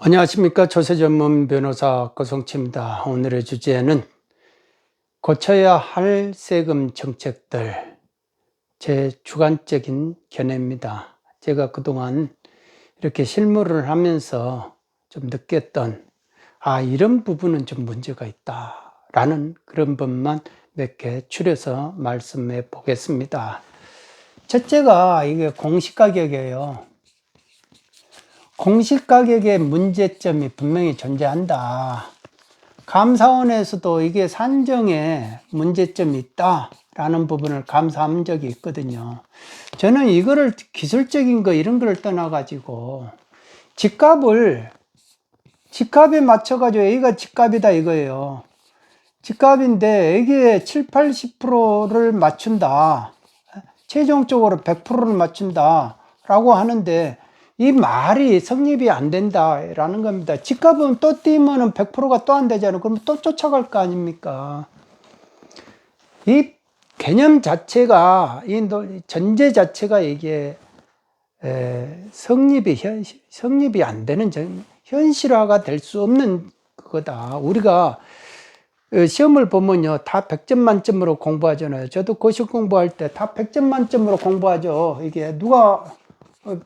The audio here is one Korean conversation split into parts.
안녕하십니까. 조세 전문 변호사 고성치입니다. 오늘의 주제는 고쳐야 할 세금 정책들, 제 주관적인 견해입니다. 제가 그동안 이렇게 실무를 하면서 좀 느꼈던, 아, 이런 부분은 좀 문제가 있다. 라는 그런 부분만 몇 개 추려서 말씀해 보겠습니다. 첫째가 이게 공시가격이에요. 공시 가격의 문제점이 분명히 존재한다. 감사원에서도 이게 산정에 문제점이 있다 라는 부분을 감사한 적이 있거든요. 저는 이거를 기술적인 거 이런 걸 떠나가지고 집값을 집값에 맞춰가지고 여기가 집값이다 이거예요. 집값인데 여기에 7, 80%를 맞춘다. 최종적으로 100%를 맞춘다. 라고 하는데 이 말이 성립이 안 된다라는 겁니다. 집값은 또 뛰면은 100%가 또 안 되잖아요. 그러면 또 쫓아갈 거 아닙니까? 이 개념 자체가, 이 전제 자체가 이게 에, 성립이, 현, 성립이 안 되는, 전, 현실화가 될 수 없는 그거다. 우리가 어, 시험을 보면요. 다 100점 만점으로 공부하잖아요. 저도 고시 공부할 때 다 100점 만점으로 공부하죠. 이게 누가 어,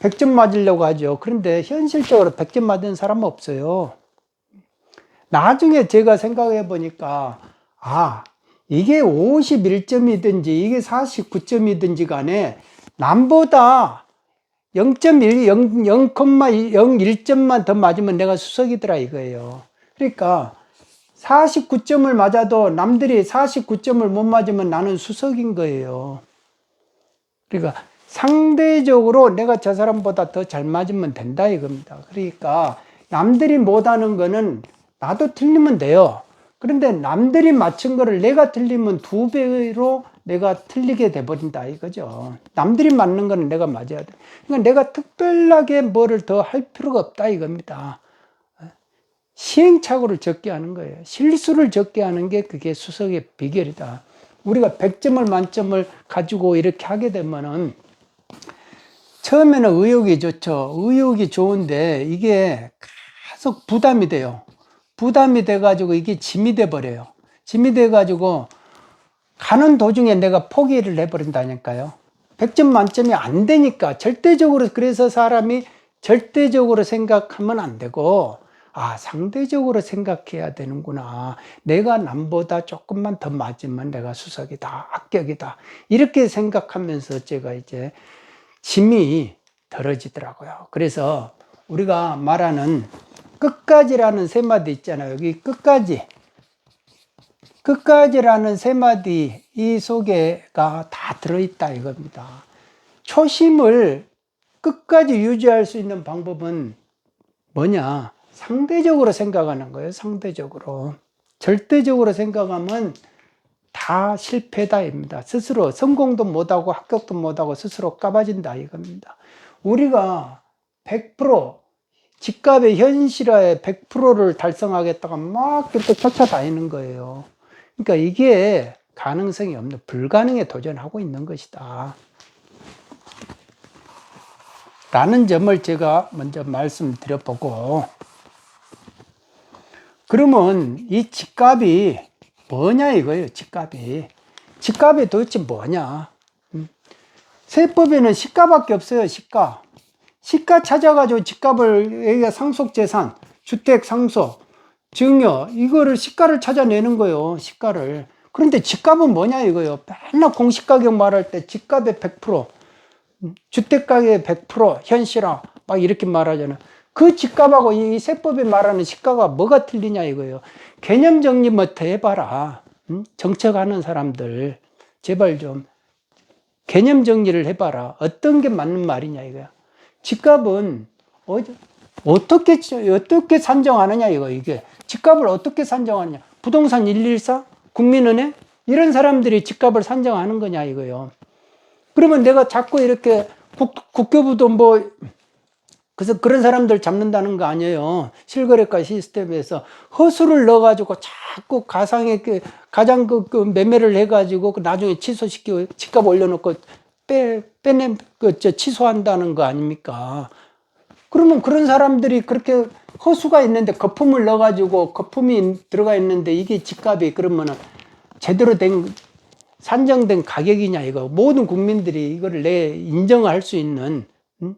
100점 맞으려고 하죠. 그런데 현실적으로 100점 맞은 사람은 없어요. 나중에 제가 생각해 보니까, 아, 이게 51점이든지 이게 49점이든지 간에 남보다 0.1, 0, 0,01점만 더 맞으면 내가 수석이더라 이거예요. 그러니까 49점을 맞아도 남들이 49점을 못 맞으면 나는 수석인 거예요. 그러니까 상대적으로 내가 저 사람보다 더 잘 맞으면 된다 이겁니다. 그러니까 남들이 못하는 거는 나도 틀리면 돼요. 그런데 남들이 맞춘 거를 내가 틀리면 두 배로 내가 틀리게 돼버린다 이거죠. 남들이 맞는 거는 내가 맞아야 돼. 그러니까 내가 특별하게 뭐를 더 할 필요가 없다 이겁니다. 시행착오를 적게 하는 거예요. 실수를 적게 하는 게 그게 수석의 비결이다. 우리가 100점을 만점을 가지고 이렇게 하게 되면은 처음에는 의욕이 좋죠. 의욕이 좋은데 이게 계속 부담이 돼요. 부담이 돼가지고 이게 짐이 돼버려요. 짐이 돼가지고 가는 도중에 내가 포기를 해버린다니까요. 100점 만점이 안 되니까 절대적으로 그래서 사람이 절대적으로 생각하면 안 되고 아 상대적으로 생각해야 되는구나. 내가 남보다 조금만 더 맞으면 내가 수석이다, 합격이다 이렇게 생각하면서 제가 이제 짐이 덜어지더라고요. 그래서 우리가 말하는 끝까지라는 세 마디 있잖아요. 여기 끝까지. 끝까지라는 세 마디 이 속에가 다 들어있다 이겁니다. 초심을 끝까지 유지할 수 있는 방법은 뭐냐? 상대적으로 생각하는 거예요. 상대적으로. 절대적으로 생각하면 다 실패다입니다. 스스로 성공도 못하고 합격도 못하고 스스로 까봐진다 이겁니다. 우리가 100% 집값의 현실화의 100%를 달성하겠다가 막 이렇게 쫓아다니는 거예요. 그러니까 이게 가능성이 없는 불가능에 도전하고 있는 것이다. 라는 점을 제가 먼저 말씀드려보고 그러면 이 집값이 뭐냐 이거예요, 집값이. 집값이 도대체 뭐냐? 음. 세법에는 시가밖에 없어요, 시가. 시가 찾아가지고 집값을, 상속재산, 주택 상속, 증여, 이거를 시가를 찾아내는 거예요, 시가를. 그런데 집값은 뭐냐 이거예요. 맨날 공시가격 말할 때 집값의 100%, 음, 주택가격의 100%, 현실화, 막 이렇게 말하잖아요. 그 집값하고 이 세법이 말하는 시가가 뭐가 틀리냐 이거예요. 개념 정리부터 해봐라. 응? 정책하는 사람들 제발 좀 개념 정리를 해봐라. 어떤 게 맞는 말이냐 이거야. 집값은 어, 어떻게 어떻게 산정하느냐 이거 이게 집값을 어떻게 산정하느냐. 부동산 114, 국민은행 이런 사람들이 집값을 산정하는 거냐 이거요. 그러면 내가 자꾸 이렇게 국, 국교부도 뭐 그래서 그런 사람들 잡는다는 거 아니에요. 실거래가 시스템에서 허수를 넣어가지고 자꾸 가상의 그 가장 그, 그 매매를 해가지고 그 나중에 취소시키고 집값 올려놓고 빼 빼내 그 저 취소한다는 거 아닙니까? 그러면 그런 사람들이 그렇게 허수가 있는데 거품을 넣어가지고 거품이 들어가 있는데 이게 집값이 그러면은 제대로 된 산정된 가격이냐 이거 모든 국민들이 이거를 내 인정할 수 있는 음?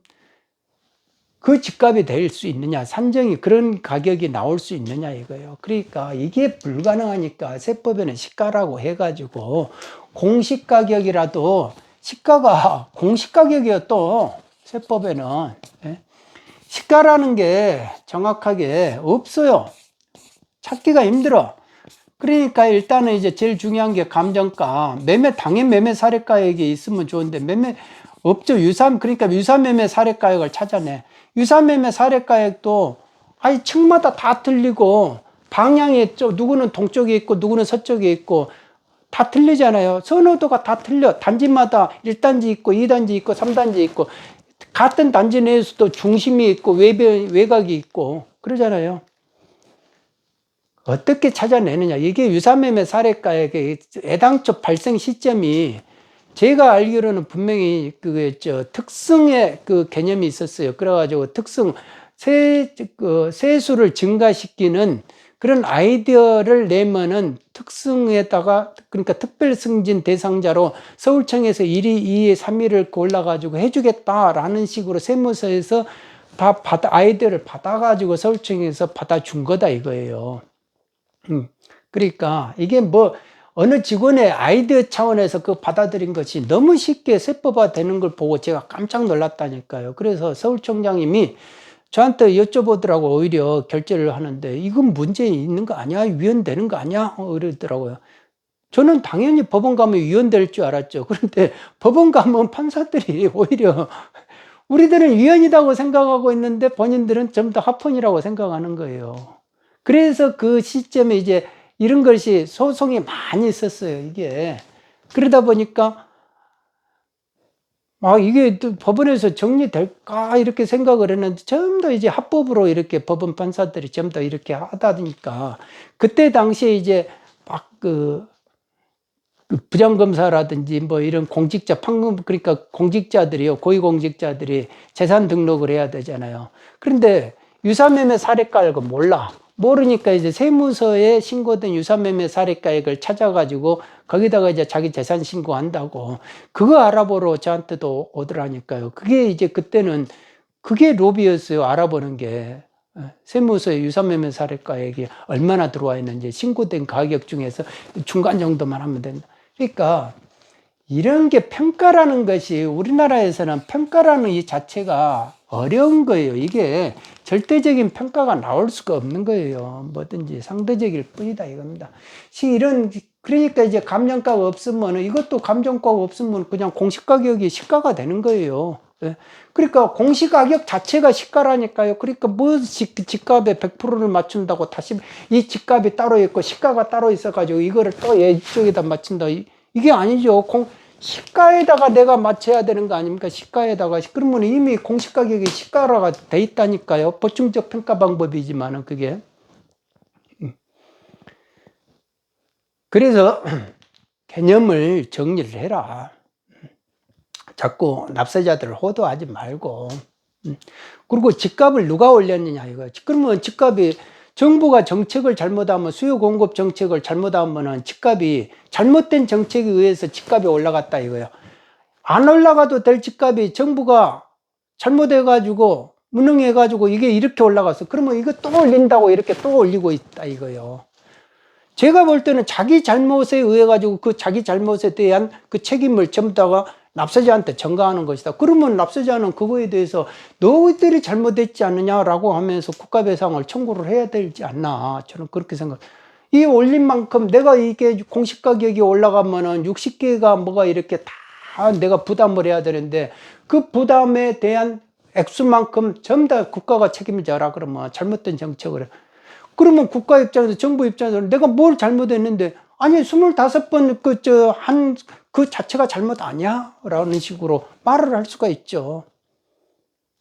그 집값이 될 수 있느냐 산정이 그런 가격이 나올 수 있느냐 이거예요. 그러니까 이게 불가능하니까 세법에는 시가라고 해가지고 공시 가격이라도 시가가 공시 가격이요 또 세법에는. 예? 시가라는 게 정확하게 없어요. 찾기가 힘들어. 그러니까 일단은 이제 제일 중요한 게 감정가. 매매 당연 매매 사례가액이 있으면 좋은데 매매 없죠. 유사 그러니까 유사 매매 사례가액을 찾아내. 유사 매매 사례가액도 아니 층마다 다 틀리고 방향이 좀 누구는 동쪽에 있고 누구는 서쪽에 있고 다 틀리잖아요. 선호도가 다 틀려. 단지마다 1단지 있고 2단지 있고 3단지 있고 같은 단지 내에서도 중심이 있고 외배, 외곽이 있고 그러잖아요. 어떻게 찾아내느냐. 이게 유사매매 사례가액의 애당초 발생 시점이 제가 알기로는 분명히 그, 저, 특성의 그 개념이 있었어요. 그래가지고 특성, 세, 그, 세수를 증가시키는 그런 아이디어를 내면은 특성에다가, 그러니까 특별 승진 대상자로 서울청에서 1위, 2위, 3위를 골라가지고 해주겠다라는 식으로 세무서에서 다 받아, 아이디어를 받아가지고 서울청에서 받아준 거다 이거예요. 음, 그러니까 이게 뭐 어느 직원의 아이디어 차원에서 그 받아들인 것이 너무 쉽게 세법화 되는 걸 보고 제가 깜짝 놀랐다니까요. 그래서 서울청장님이 저한테 여쭤보더라고 오히려 결제를 하는데 이건 문제 있는 거 아니야? 위헌되는 거 아니야? 어, 이러더라고요. 저는 당연히 법원 가면 위헌될 줄 알았죠. 그런데 법원 가면 판사들이 오히려 우리들은 위헌이라고 생각하고 있는데 본인들은 좀더 합헌이라고 생각하는 거예요. 그래서 그 시점에 이제 이런 것이 소송이 많이 있었어요, 이게. 그러다 보니까 막 이게 또 법원에서 정리될까 이렇게 생각을 했는데 전부 이제 합법으로 이렇게 법원 판사들이 전부 다 이렇게 하다 보니까 그때 당시에 이제 막그 그 부장검사라든지 뭐 이런 공직자 판금 그러니까 공직자들이요 고위공직자들이 재산 등록을 해야 되잖아요. 그런데 유사매매 사례가액을 몰라. 모르니까 이제 세무서에 신고된 유사매매 사례가액을 찾아가지고 거기다가 이제 자기 재산 신고한다고 그거 알아보러 저한테도 오더라니까요. 그게 이제 그때는 그게 로비였어요. 알아보는 게. 세무서에 유사매매 사례가액이 얼마나 들어와 있는지 신고된 가격 중에서 중간 정도만 하면 된다. 그러니까 이런 게 평가라는 것이 우리나라에서는 평가라는 이 자체가 어려운 거예요. 이게 절대적인 평가가 나올 수가 없는 거예요. 뭐든지 상대적일 뿐이다 이겁니다. 이런 그러니까 이제 감정가가 없으면 이것도 감정가가 없으면 그냥 공시 가격이 시가가 되는 거예요. 예. 그러니까 공시 가격 자체가 시가라니까요. 그러니까 뭐 집값에 100%를 맞춘다고 다시 이 집값이 따로 있고 시가가 따로 있어가지고 이거를 또 이쪽에다 맞춘다. 이게 아니죠. 공, 시가에다가 내가 맞춰야 되는 거 아닙니까? 시가에다가. 그러면 이미 공시 가격이 시가라가 돼 있다니까요. 보충적 평가 방법이지만은 그게. 음. 그래서 개념을 정리를 해라. 자꾸 납세자들을 호도하지 말고. 음. 그리고 집값을 누가 올렸느냐 이거. 그러면 집값이 정부가 정책을 잘못하면 수요 공급 정책을 잘못하면은 집값이 잘못된 정책에 의해서 집값이 올라갔다 이거예요. 안 올라가도 될 집값이 정부가 잘못해 가지고 무능해 가지고 이게 이렇게 올라갔어. 그러면 이거 또 올린다고 이렇게 또 올리고 있다 이거예요. 제가 볼 때는 자기 잘못에 의해 가지고 그 자기 잘못에 대한 그 책임을 전부 다가 납세자한테 전가하는 것이다. 그러면 납세자는 그거에 대해서 너희들이 잘못했지 않느냐라고 하면서 국가배상을 청구를 해야 되지 않나. 저는 그렇게 생각. 이 올린 만큼 내가 이게 공시 가격이 올라가면은 60개가 뭐가 이렇게 다 내가 부담을 해야 되는데 그 부담에 대한 액수만큼 전부 다 국가가 책임을 져라 그러면 잘못된 정책을 해. 그러면 국가 입장에서 정부 입장에서 내가 뭘 잘못했는데 아니 25번 그 저 한 그 자체가 잘못 아니야? 라는 식으로 말을 할 수가 있죠.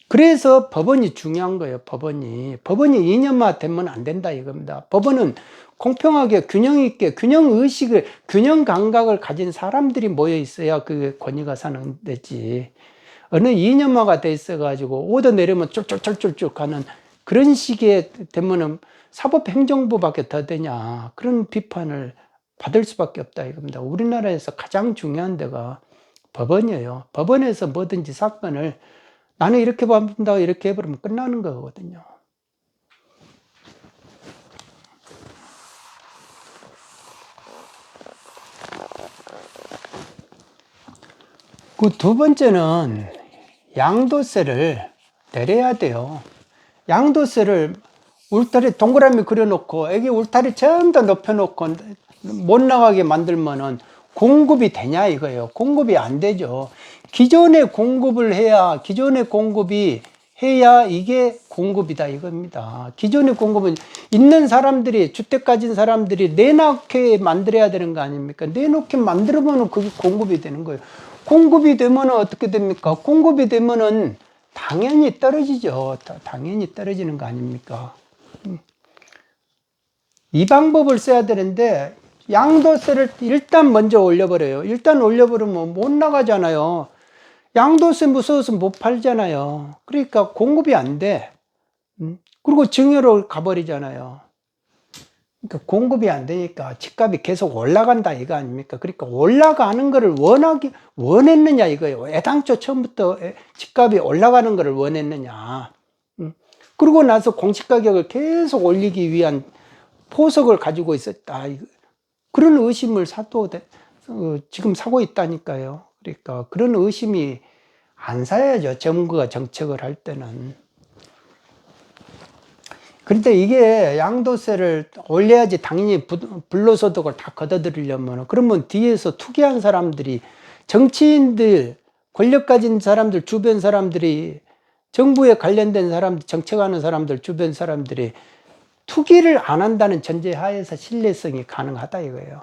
그래서 법원이 중요한 거예요. 법원이 법원이 이념화 되면 안 된다 이겁니다. 법원은 공평하게 균형 있게 균형 의식을 균형 감각을 가진 사람들이 모여 있어야 그 권위가 사는 데지. 어느 이념화가 돼 있어가지고 오더 내리면 쫄쫄쫄쫄쭉 하는 그런 식의 되면은 사법행정부밖에 더 되냐 그런 비판을 받을 수밖에 없다 이겁니다. 우리나라에서 가장 중요한 데가 법원이에요. 법원에서 뭐든지 사건을 나는 이렇게 본다 이렇게 해버리면 끝나는 거거든요. 그 두 번째는 양도세를 내려야 돼요. 양도세를 울타리 동그라미 그려놓고 애기 울타리 전부 높여놓고 못 나가게 만들면은 공급이 되냐 이거예요. 공급이 안 되죠. 기존에 공급을 해야 기존의 공급이 해야 이게 공급이다 이겁니다. 기존의 공급은 있는 사람들이 주택 가진 사람들이 내놓게 만들어야 되는 거 아닙니까? 내놓게 만들어보면 그게 공급이 되는 거예요. 공급이 되면 어떻게 됩니까? 공급이 되면은 당연히 떨어지죠. 다- 당연히 떨어지는 거 아닙니까? 음. 이 방법을 써야 되는데 양도세를 일단 먼저 올려버려요. 일단 올려버리면 못 나가잖아요. 양도세 무서워서 못 팔잖아요. 그러니까 공급이 안 돼. 음? 그리고 증여로 가버리잖아요. 그러니까 공급이 안 되니까 집값이 계속 올라간다 이거 아닙니까? 그러니까 올라가는 거를 원하기 원했느냐 이거예요. 애당초 처음부터 애- 집값이 올라가는 거를 원했느냐. 음. 그러고 나서 공시 가격을 계속 올리기 위한 포석을 가지고 있었다. 그런 의심을 사도 돼- 어, 지금 사고 있다니까요. 그러니까 그런 의심이 안 사야죠. 정부가 정책을 할 때는. 그런데 이게 양도세를 올려야지 당연히 부- 불로소득을 다 걷어들이려면 그러면 뒤에서 투기한 사람들이 정치인들 권력 가진 사람들 주변 사람들이 정부에 관련된 사람들 정책하는 사람들 주변 사람들이 투기를 안 한다는 전제 하에서 신뢰성이 가능하다 이거예요.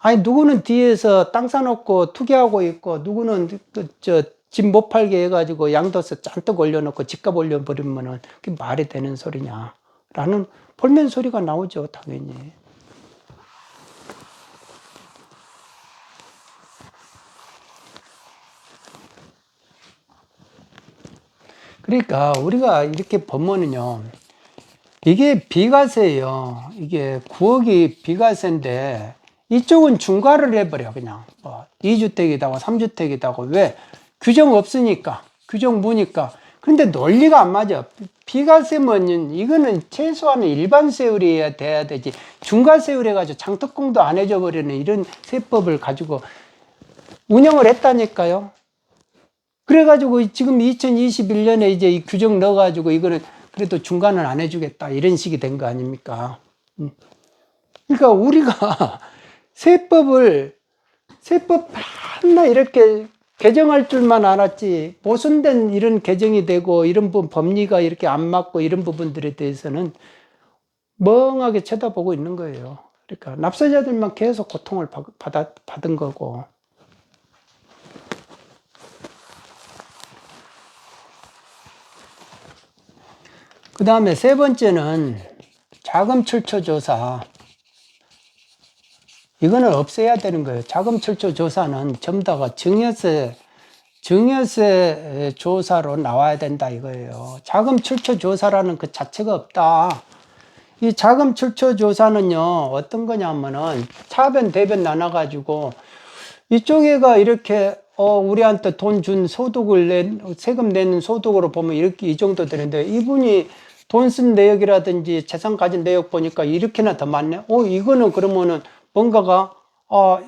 아니 누구는 뒤에서 땅 사놓고 투기하고 있고 누구는 그 저 집 못 팔게 해가지고 양도세 잔뜩 올려놓고 집값 올려버리면은 그게 말이 되는 소리냐? 라는 볼멘 소리가 나오죠 당연히. 그러니까 우리가 이렇게 보면은요. 이게 비과세예요. 이게 9억이 비과세인데 이쪽은 중과를 해버려 그냥. 뭐 2주택이다고 3주택이다고. 왜? 규정 없으니까 규정 무니까. 근데 논리가 안 맞아. 비과세면 이거는 최소한 일반 세율이 돼야 되지. 중과 세율 해가지고 장특공도 안 해줘 버리는 이런 세법을 가지고 운영을 했다니까요. 그래가지고 지금 2021년에 이제 이 규정 넣어가지고 이거는 그래도 중간은 안 해주겠다 이런 식이 된 거 아닙니까? 음. 그러니까 우리가 세법을 세법 하나 이렇게 개정할 줄만 알았지 모순된 이런 개정이 되고 이런 부 법리가 이렇게 안 맞고 이런 부분들에 대해서는 멍하게 쳐다보고 있는 거예요. 그러니까 납세자들만 계속 고통을 받, 받은 거고. 그 다음에 세 번째는 자금 출처 조사. 이거는 없애야 되는 거예요. 자금 출처 조사는 전부 다가 증여세, 증여세 조사로 나와야 된다 이거예요. 자금 출처 조사라는 그 자체가 없다. 이 자금 출처 조사는요, 어떤 거냐면은 차변, 대변 나눠가지고 이쪽에가 이렇게 어, 우리한테 돈 준 소득을 낸, 세금 내는 소득으로 보면 이렇게 이 정도 되는데 이분이 돈 쓴 내역이라든지 재산 가진 내역 보니까 이렇게나 더 많네. 어, 이거는 그러면은 뭔가가, 어,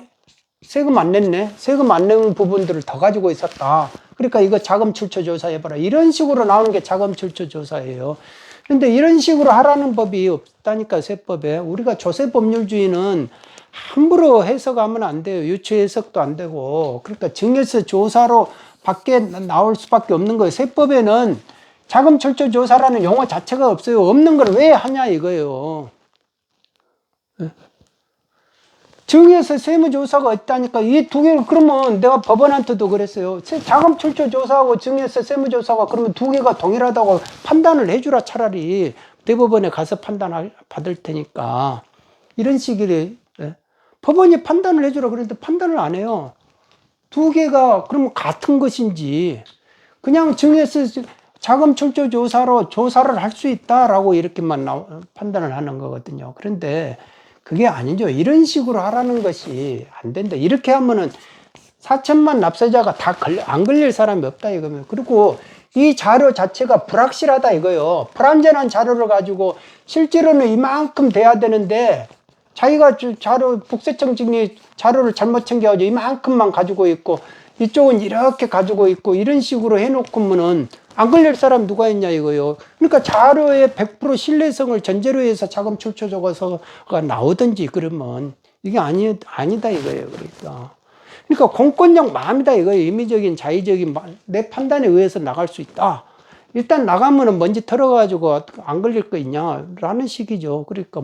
세금 안 냈네? 세금 안 낸 부분들을 더 가지고 있었다. 그러니까 이거 자금 출처 조사해봐라. 이런 식으로 나오는 게 자금 출처 조사예요. 근데 이런 식으로 하라는 법이 없다니까, 세법에. 우리가 조세 법률주의는 함부로 해석하면 안 돼요. 유추 해석도 안 되고. 그러니까 증여세 조사로 밖에 나올 수밖에 없는 거예요. 세법에는 자금 출처 조사라는 용어 자체가 없어요. 없는 걸 왜 하냐 이거예요. 증여세 세무조사가 있다니까 이 두 개를 그러면 내가 법원한테도 그랬어요. 자금 출처 조사하고 증여세 세무조사가 그러면 두 개가 동일하다고 판단을 해주라 차라리 대법원에 가서 판단 받을 테니까 이런 식이래. 예? 법원이 판단을 해주라 그랬는데 판단을 안 해요. 두 개가 그러면 같은 것인지 그냥 증여세 자금 출처 조사로 조사를 할 수 있다라고 이렇게만 나- 판단을 하는 거거든요. 그런데 그게 아니죠. 이런 식으로 하라는 것이 안 된다. 이렇게 하면은 4천만 납세자가 다 걸려, 안 걸릴 사람이 없다 이거면. 그리고 이 자료 자체가 불확실하다 이거요. 불완전한 자료를 가지고 실제로는 이만큼 돼야 되는데 자기가 주- 자료 국세청 증리 자료를 잘못 챙겨가지고 이만큼만 가지고 있고 이쪽은 이렇게 가지고 있고 이런 식으로 해놓고면은 안 걸릴 사람 누가 있냐 이거요. 그러니까 자료의 100% 신뢰성을 전제로 해서 자금 출처 적어서가 나오든지 그러면 이게 아니 아니다 이거예요. 그러니까. 그러니까 공권력 마음이다 이거예요. 임의적인 자의적인 마- 내 판단에 의해서 나갈 수 있다. 일단 나가면은 먼지 털어가지고 안 걸릴 거 있냐라는 식이죠. 그러니까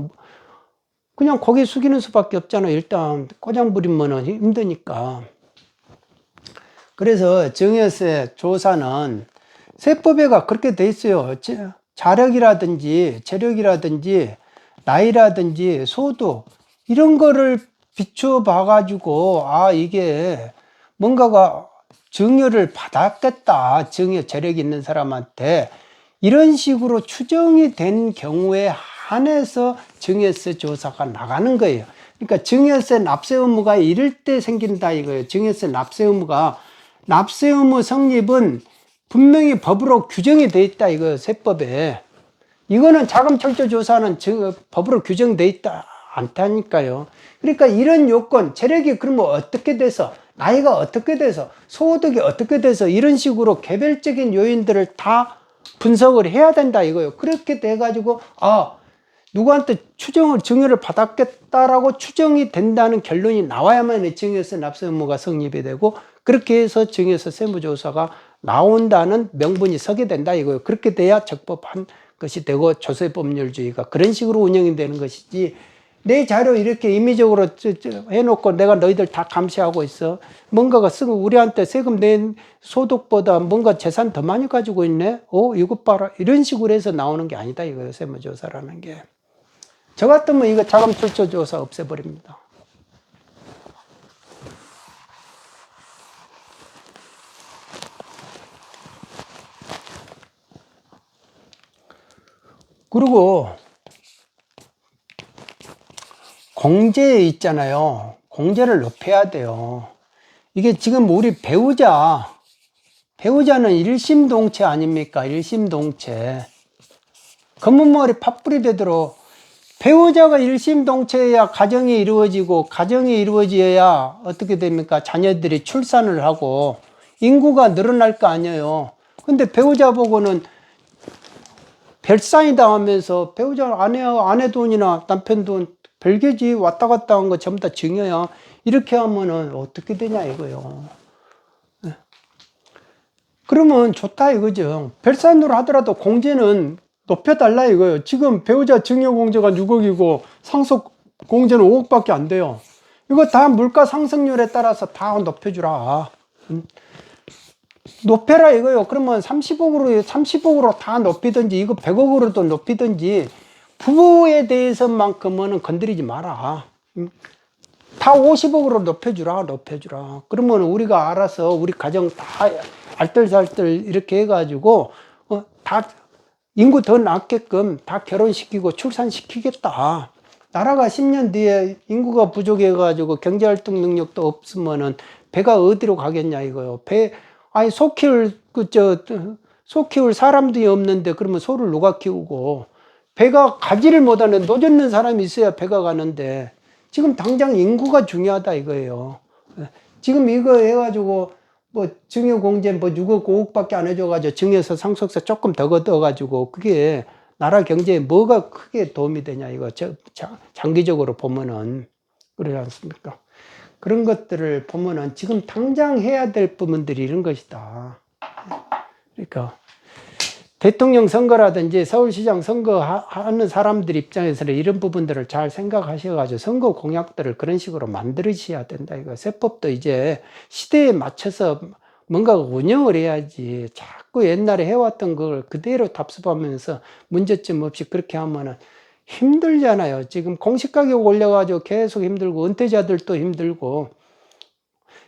그냥 고개 숙이는 수밖에 없잖아요. 일단 꼬장 부리면은 힘드니까. 그래서 증여세 조사는 세법에가 그렇게 돼 있어요. 제- 자력이라든지 재력이라든지 나이라든지 소득 이런 거를 비춰 봐 가지고 아 이게 뭔가가 증여를 받았겠다 증여 재력이 있는 사람한테 이런 식으로 추정이 된 경우에 한해서 증여세 조사가 나가는 거예요. 그러니까 증여세 납세 의무가 이럴 때 생긴다 이거예요. 증여세 납세 의무가 납세 의무 성립은 분명히 법으로 규정이 돼 있다 이거 세법에. 이거는 자금 철저 조사는 증- 법으로 규정돼 있다 않다니까요. 그러니까 이런 요건, 재력이 그러면 어떻게 돼서, 나이가 어떻게 돼서, 소득이 어떻게 돼서 이런 식으로 개별적인 요인들을 다 분석을 해야 된다 이거예요. 그렇게 돼 가지고 아 누구한테 추정을 증여를 받았겠다라고 추정이 된다는 결론이 나와야만 이 증여세 납세 의무가 성립이 되고 그렇게 해서 증여세 세무조사가 나온다는 명분이 서게 된다 이거예요. 그렇게 돼야 적법한 것이 되고 조세법률주의가 그런 식으로 운영이 되는 것이지 내 자료 이렇게 임의적으로 해놓고 내가 너희들 다 감시하고 있어. 뭔가가 쓰고 우리한테 세금 낸 소득보다 뭔가 재산 더 많이 가지고 있네. 어, 이것 봐라. 이런 식으로 해서 나오는 게 아니다 이거예요. 세무조사라는 게. 저 같으면 이거 자금 출처 조사 없애버립니다. 그리고 공제 있잖아요. 공제를 높여야 돼요. 이게 지금 우리 배우자, 배우자는 일심동체 아닙니까? 일심동체. 검은 머리 팥불이 되도록 배우자가 일심동체여야 가정이 이루어지고 가정이 이루어져야 어떻게 됩니까? 자녀들이 출산을 하고 인구가 늘어날 거 아니에요. 근데 배우자 보고는 별상이다 하면서 배우자 아내, 아내 돈이나 남편 돈 별개지 왔다 갔다 한 거 전부 다 증여야. 이렇게 하면은 어떻게 되냐 이거요. 예. 그러면 좋다 이거죠. 별산으로 하더라도 공제는 높여달라 이거예요. 지금 배우자 증여 공제가 6억이고 상속 공제는 5억밖에 안 돼요. 이거 다 물가 상승률에 따라서 다 높여주라. 음. 높여라 이거요. 그러면 30억으로 30억으로 다 높이든지 이거 100억으로도 높이든지 부부에 대해서만큼은 건드리지 마라. 음. 다 50억으로 높여주라, 높여주라. 그러면 우리가 알아서 우리 가정 다 알뜰살뜰 이렇게 해가지고 어, 다 인구 더 낳게끔 다 결혼시키고 출산시키겠다. 나라가 10년 뒤에 인구가 부족해가지고 경제활동 능력도 없으면은 배가 어디로 가겠냐 이거요. 배 아니 소 키울 그 저 소 키울 사람들이 없는데 그러면 소를 누가 키우고 배가 가지를 못하는 노젓는 사람이 있어야 배가 가는데 지금 당장 인구가 중요하다 이거예요. 지금 이거 해가지고 뭐 증여 공제 뭐 6억 5억밖에 안 해줘가지고 증여서 상속세 조금 더 걷어가지고 그게 나라 경제에 뭐가 크게 도움이 되냐 이거 저, 자, 장기적으로 보면은 그러지 않습니까? 그런 것들을 보면은 지금 당장 해야 될 부분들이 이런 것이다. 그러니까 대통령 선거라든지 서울시장 선거 하- 하는 사람들 입장에서는 이런 부분들을 잘 생각하셔가지고 선거 공약들을 그런 식으로 만들으셔야 된다. 이거 세법도 이제 시대에 맞춰서 뭔가 운영을 해야지 자꾸 옛날에 해왔던 걸 그대로 답습하면서 문제점 없이 그렇게 하면은 힘들잖아요. 지금 공시가격 올려가지고 계속 힘들고 은퇴자들도 힘들고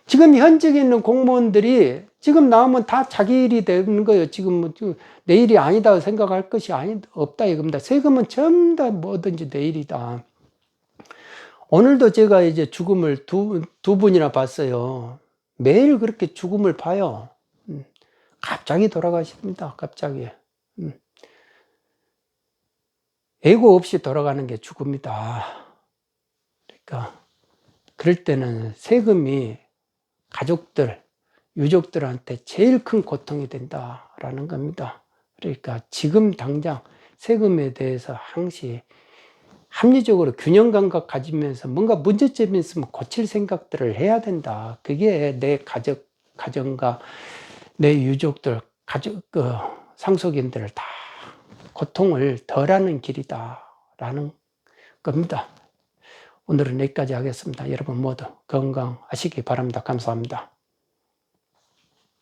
지금 현직에 있는 공무원들이 지금 나오면 다 자기 일이 되는 거예요. 지금 뭐 저- 내 일이 아니다 생각할 것이 아니 없다 이겁니다. 세금은 전부 다 뭐든지 내 일이다. 오늘도 제가 이제 죽음을 두, 두 분이나 봤어요. 매일 그렇게 죽음을 봐요. 음. 갑자기 돌아가십니다. 갑자기. 음. 애고 없이 돌아가는 게 죽음이다. 그러니까 그럴 때는 세금이 가족들, 유족들한테 제일 큰 고통이 된다라는 겁니다. 그러니까 지금 당장 세금에 대해서 항시 합리적으로 균형 감각 가지면서 뭔가 문제점이 있으면 고칠 생각들을 해야 된다. 그게 내 가족, 가정과 내 유족들, 가족, 그 상속인들을 다 고통을 덜하는 길이다라는 겁니다. 오늘은 여기까지 하겠습니다. 여러분 모두 건강하시기 바랍니다. 감사합니다.